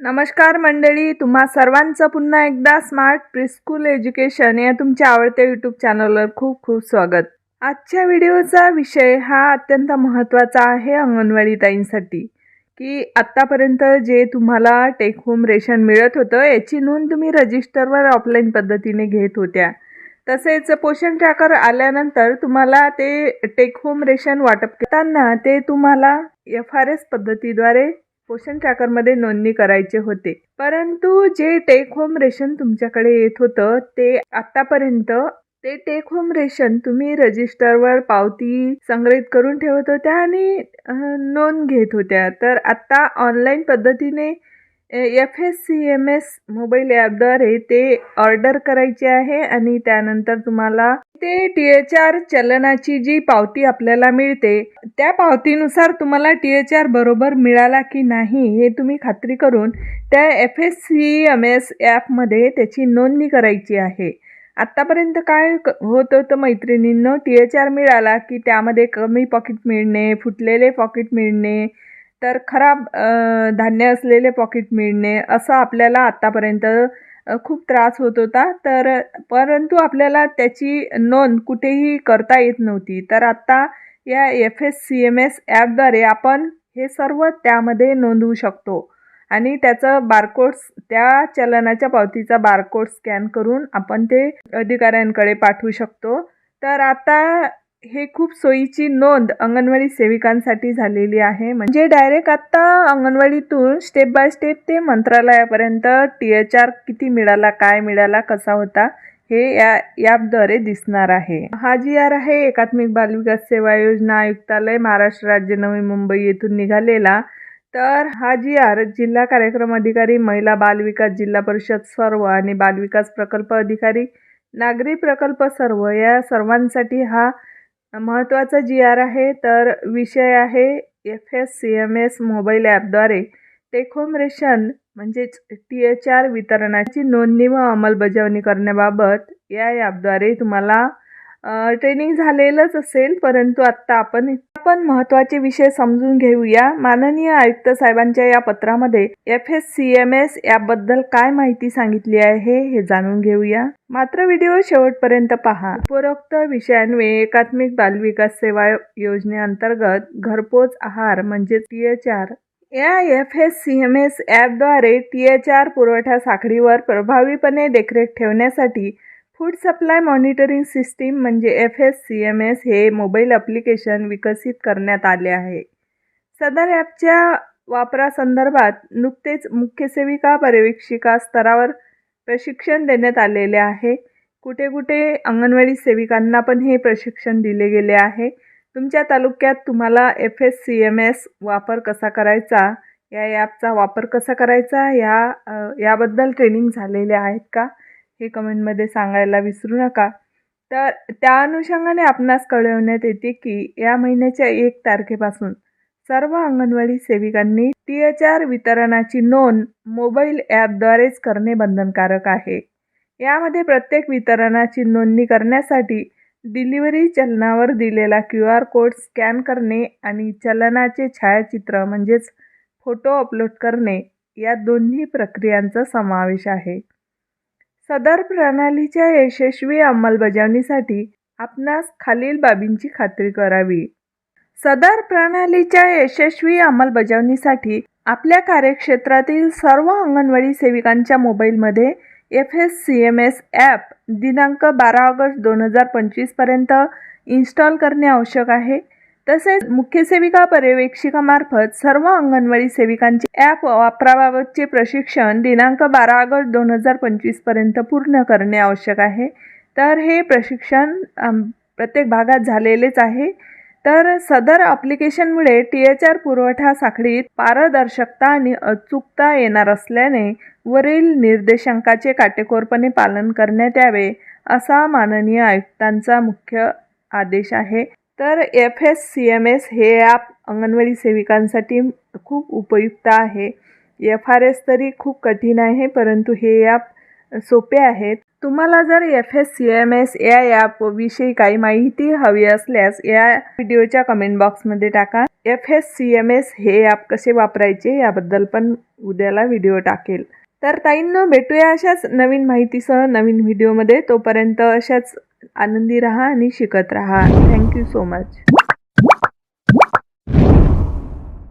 नमस्कार मंडळी तुम्हा सर्वांचं पुन्हा एकदा स्मार्ट प्रिस्कूल एज्युकेशन या तुमच्या आवडत्या यूट्यूब चॅनलवर खूप खूप स्वागत. आजच्या व्हिडिओचा विषय हा अत्यंत महत्त्वाचा आहे अंगणवाडी ताईंसाठी की आत्तापर्यंत जे तुम्हाला टेक होम रेशन मिळत होतं याची नोंद तुम्ही रजिस्टरवर ऑफलाईन पद्धतीने घेत होत्या. तसेच पोषण ट्रॅकर आल्यानंतर तुम्हाला ते टेक होम रेशन वाटप करताना ते तुम्हाला एफ आर एस पद्धतीद्वारे पोषण ट्रॅकरमध्ये नोंदणी करायचे होते. परंतु जे टेक होम रेशन तुमच्याकडे येत होतं ते आतापर्यंत ते टेक होम रेशन तुम्ही रजिस्टरवर पावती संग्रहित करून ठेवत होत्या आणि नोंद घेत होत्या. तर आत्ता ऑनलाईन पद्धतीने F S C M S mobile ॲपद्वारे ते ऑर्डर करायचे आहे आणि त्यानंतर तुम्हाला ते टी एच आर चलनाची जी पावती आपल्याला मिळते त्या पावतीनुसार तुम्हाला टी एच आर बरोबर मिळाला की नाही हे तुम्ही खात्री करून त्या F S C M S ॲपमध्ये त्याची नोंदणी करायची आहे. आत्तापर्यंत काय क- होत होतं मैत्रिणींनो? टी एच आर मिळाला की त्यामध्ये कमी पॉकेट मिळणे फुटलेले पॉकेट मिळणे तर खराब धान्य असलेले पॉकेट मिळणे असं आपल्याला आत्तापर्यंत खूप त्रास होत होता. तर परंतु आपल्याला त्याची नोंद कुठेही करता येत नव्हती. तर आत्ता या F S C M S ॲपद्वारे आपण हे सर्व त्यामध्ये नोंदवू शकतो. आणि त्याचं बारकोड्स त्या चलनाच्या पावतीचा बारकोड स्कॅन करून आपण ते अधिकाऱ्यांकडे पाठवू शकतो. तर आता हे खूप सोयीची नोंद अंगणवाडी सेविकांसाठी झालेली आहे. म्हणजे डायरेक्ट आत्ता अंगणवाडीतून स्टेप बाय स्टेप ते मंत्रालयापर्यंत टी एच आर किती मिळाला काय मिळाला कसा होता हे या ॲपद्वारे दिसणार आहे. हा जी आर आहे एकात्मिक बालविकास सेवा योजना आयुक्तालय महाराष्ट्र राज्य नवी मुंबई येथून निघालेला. तर हा जी आर जिल्हा कार्यक्रम अधिकारी महिला बालविकास जिल्हा परिषद सर्व आणि बालविकास प्रकल्प अधिकारी नागरी प्रकल्प सर्व या सर्वांसाठी हा महत्त्वाचा जी आर आहे तर विषय आहे F S C M S mobile ॲपद्वारे. टेक रेशन म्हणजेच टी एच आर वितरणाची नोंदणी व अंमलबजावणी करण्याबाबत या ॲपद्वारे तुम्हाला ट्रेनिंग झालेलंच असेल परंतु आत्ता आपण आपण महत्त्वाचे विषय समजून घेऊया. माननीय आयुक्त साहेबांच्या या पत्रामध्ये F S C M S याबद्दल काय माहिती सांगितली आहे हे जाणून घेऊया. मात्र व्हिडिओ शेवटपर्यंत पहा. उपरोक्त विषयांवे एकात्मिक बालविकास सेवा योजनेअंतर्गत घरपोच आहार म्हणजे टी एच आर या F S C M S ॲपद्वारे टी एच आर पुरवठा साखळीवर प्रभावीपणे देखरेख ठेवण्यासाठी फूड सप्लाय मॉनिटरिंग सिस्टीम म्हणजे F S C M S हे मोबाईल ॲप्लिकेशन विकसित करण्यात आले आहे. सदर ॲपच्या वापरासंदर्भात नुकतेच मुख्य सेविका पर्यवेक्षिका स्तरावर प्रशिक्षण देण्यात आलेले आहे. कुठे कुठे अंगणवाडी सेविकांना पण हे प्रशिक्षण दिले गेले आहे. तुमच्या तालुक्यात तुम्हाला F S C M S वापर कसा करायचा या ॲपचा वापर कसा करायचा या याबद्दल ट्रेनिंग झालेल्या आहेत का? हे कमेंटमध्ये सांगायला विसरू नका. तर त्या अनुषंगाने आपणास कळवण्यात येते की या महिन्याच्या एक तारखेपासून सर्व अंगणवाडी सेविकांनी टी एच आर वितरणाची नोंद मोबाईल ॲपद्वारेच करणे बंधनकारक आहे. यामध्ये प्रत्येक वितरणाची नोंदणी करण्यासाठी डिलिव्हरी चलनावर दिलेला क्यू आर कोड स्कॅन करणे आणि चलनाचे छायाचित्र म्हणजेच फोटो अपलोड करणे या दोन्ही प्रक्रियांचा समावेश आहे. सदर प्रणालीच्या यशस्वी अंमलबजावणीसाठी आपणास खालील बाबींची खात्री करावी. सदर प्रणालीच्या यशस्वी अंमलबजावणीसाठी आपल्या कार्यक्षेत्रातील सर्व अंगणवाडी सेविकांच्या मोबाईलमध्ये F S C M S app दिनांक बारा ऑगस्ट दोन हजार पंचवीसपर्यंत इन्स्टॉल करणे आवश्यक आहे. तसेच मुख्य सेविका पर्यवेक्षिकामार्फत सर्व अंगणवाडी सेविकांचे ॲप वापराबाबतचे प्रशिक्षण दिनांक बारा ऑगस्ट दोन हजार पंचवीसपर्यंत पूर्ण करणे आवश्यक आहे. तर हे प्रशिक्षण प्रत्येक भागात झालेलेच आहे. तर सदर ॲप्लिकेशनमुळे टी एच आर पुरवठा साखळीत पारदर्शकता आणि अचूकता येणार असल्याने वरील निर्देशांकाचे काटेकोरपणे पालन करण्यात यावे असा माननीय आयुक्तांचा मुख्य आदेश आहे. तर F S C M S हे ॲप अंगणवाडी सेविकांसाठी खूप उपयुक्त आहे. एफ आर एस तरी खूप कठीण आहे परंतु हे ॲप सोपे आहेत तुम्हाला जर F S C M S या ॲपविषयी काही माहिती हवी असल्यास या व्हिडिओच्या कमेंट बॉक्समध्ये टाका. F S C M S हे ॲप कसे वापरायचे याबद्दल पण उद्याला व्हिडिओ टाकेल. तर ताईंनो भेटूया अशाच नवीन माहितीसह नवीन व्हिडिओमध्ये. तोपर्यंत अशाच आनंदी राहा आणि शिकत राहा. Thank you so much